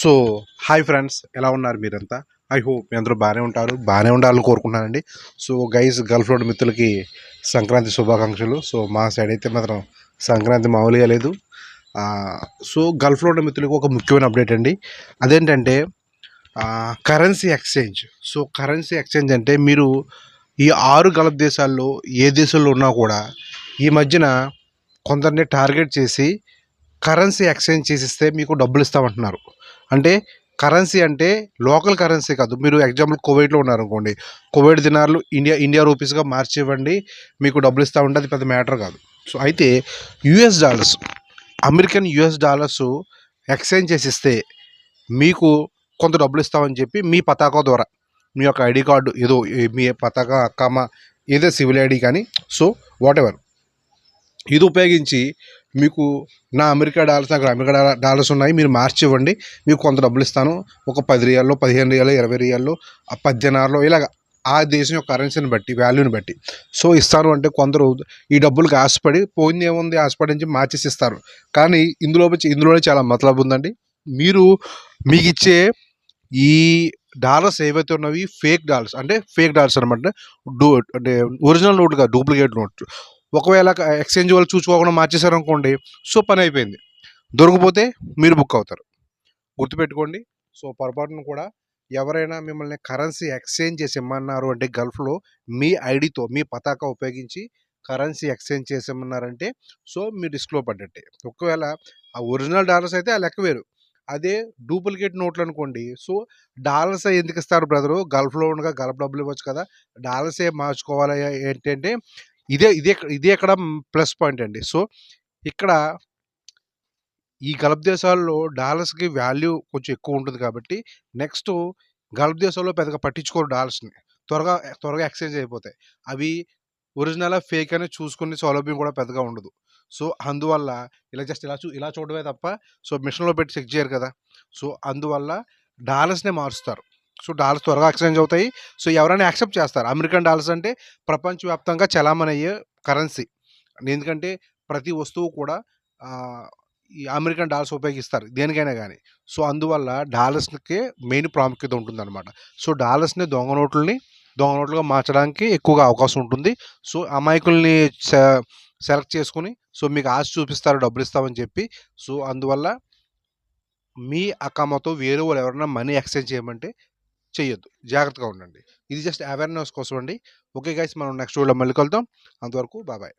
So hi friends ఎలా ఉన్నారు మీరంతా? ఐ హోప్ మీ అందరూ బాగానే ఉంటారు బాగానే ఉండాలని కోరుకుంటున్నానండి. సో గైస్ గల్ఫ్ రోడ్ మిత్రులకి సంక్రాంతి శుభాకాంక్షలు. సో మా సైడ్ అయితే మాత్రం సంక్రాంతి మామూలుగా లేదు. సో గల్ఫ్ రోడ్ మిత్రులకి ఒక ముఖ్యమైన అప్డేట్ అండి. అదేంటంటే currency exchange. So currency exchange అంటే మీరు ఈ ఆరు గల్ఫ్ దేశాల్లో ఏ దేశంలో ఉన్నా కూడా ఈ మధ్యన కొందరిని టార్గెట్ చేసి కరెన్సీ ఎక్స్చేంజ్ చేసిస్తే మీకు డబ్బులు ఇస్తామంటున్నారు. అంటే కరెన్సీ అంటే లోకల్ కరెన్సీ కాదు. మీరు ఎగ్జాంపుల్ కువైట్లో ఉన్నారు అనుకోండి కువైట్ దినార్లు ఇండియా ఇండియా రూపీస్గా మార్చి ఇవ్వండి మీకు డబ్బులు ఇస్తామంటే అది పెద్ద మ్యాటర్ కాదు. సో అయితే US dollars American US dollars exchange చేసిస్తే మీకు కొంత డబ్బులు ఇస్తామని చెప్పి మీ పతాకా ద్వారా మీ యొక్క ఐడి కార్డు ఏదో మీ పతాక అక్కమ్మ ఏదో సివిల్ ఐడి కానీ సో వాట్ ఎవర్ ఇది ఉపయోగించి మీకు నా అమెరికా డాలర్స్ నాకు అమెరికా డాల- డాలర్స్ ఉన్నాయి మీరు మార్చి ఇవ్వండి మీకు కొంత డబ్బులు ఇస్తాను. ఒక పది రియాల్లో పదిహేను రియాలు ఇరవై రియాల్లో పద్దెనారులో ఇలాగ ఆ దేశం యొక్క కరెన్సీని బట్టి వాల్యూని బట్టి. సో ఇస్తాను అంటే కొందరు ఈ డబ్బులకు ఆశపడి పోయింది ఏముంది ఆశపడి నుంచి మార్చేసి ఇస్తారు కానీ ఇందులో వచ్చి- ఇందులోనే చాలా మతలబు ఉందండి. మీరు మీకు ఇచ్చే ఈ డాలర్స్ ఏవైతే ఉన్నవి ఫేక్ డాలర్స్ అంటే ఫేక్ డాలర్స్ అనమాట డూ అంటే ఒరిజినల్ నోట్ కాదు డూప్లికేట్ నోట్. ఒకవేళ ఎక్స్చేంజ్ వాళ్ళు చూసుకోకుండా మార్చేశారు అనుకోండి సో పని అయిపోయింది. దొరికిపోతే మీరు బుక్ అవుతారు. గుర్తుపెట్టుకోండి సో పొరపాటును కూడా ఎవరైనా మిమ్మల్ని కరెన్సీ ఎక్స్చేంజ్ చేసి ఇమ్మన్నారు అంటే గల్ఫ్లో మీ ఐడితో మీ పతాక ఉపయోగించి కరెన్సీ ఎక్స్చేంజ్ చేసి సో మీరు రిస్క్లో పడ్డట్టే. ఒకవేళ ఆ ఒరిజినల్ డాలర్స్ అయితే ఆ లెక్క వేరు. అదే డూప్లికేట్ నోట్లు అనుకోండి సో డాలర్స్ ఎందుకు ఇస్తారు బ్రదరు? గల్ఫ్లో ఉండగా గల్ఫ్ డబ్బులు ఇవ్వచ్చు కదా. డాలర్సే మార్చుకోవాలి ఏంటంటే ఇదే ఇదే ఇదే ఇక్కడ ప్లస్ పాయింట్ అండి. సో ఇక్కడ ఈ గల్ఫ్ దేశాల్లో డాలర్స్కి వాల్యూ కొంచెం ఎక్కువ ఉంటుంది కాబట్టి నెక్స్ట్ గల్ఫ్ దేశాల్లో పెద్దగా పట్టించుకోరు డాలర్స్ని. త్వరగా త్వరగా ఎక్స్చేంజ్ అయిపోతాయి. అవి ఒరిజినల్ ఫేక్ అని చూసుకునే సౌలభ్యం కూడా పెద్దగా ఉండదు. సో అందువల్ల ఇలా జస్ట్ ఇలా చూ ఇలా చూడమే తప్ప సో మిషన్లో పెట్టి చెక్ చేయరు కదా! సో అందువల్ల డాలర్స్నే మారుస్తారు. సో డాలర్స్ త్వరగా ఎక్స్చేంజ్ అవుతాయి. సో ఎవరైనా యాక్సెప్ట్ చేస్తారు. అమెరికన్ డాలర్స్ అంటే ప్రపంచవ్యాప్తంగా చలామణి అయ్యే కరెన్సీ. ఎందుకంటే ప్రతి వస్తువు కూడా ఈ అమెరికన్ డాలర్స్ ఉపయోగిస్తారు దేనికైనా కానీ సో అందువల్ల డాలర్స్కి మెయిన్ ప్రాముఖ్యత ఉంటుందన్నమాట. సో డాలర్స్ని దొంగ నోట్లని దొంగ నోట్లుగా మార్చడానికి ఎక్కువగా అవకాశం ఉంటుంది. సో అమాయకుల్ని సెలెక్ట్ చేసుకుని సో మీకు ఆశ చూపిస్తారు డబ్బులు ఇస్తామని చెప్పి. సో అందువల్ల మీ అక్కమ్మతో వేరే వాళ్ళు ఎవరైనా మనీ ఎక్స్చేంజ్ చేయమంటే చెయ్యొద్దు జాగ్రత్తగా ఉండండి. ఇది జస్ట్ అవేర్నెస్ కోసం అండి ఓకే గైస్ మనం నెక్స్ట్ వీడియో మళ్ళీ కలుద్దాం. అంతవరకు బాబాయ్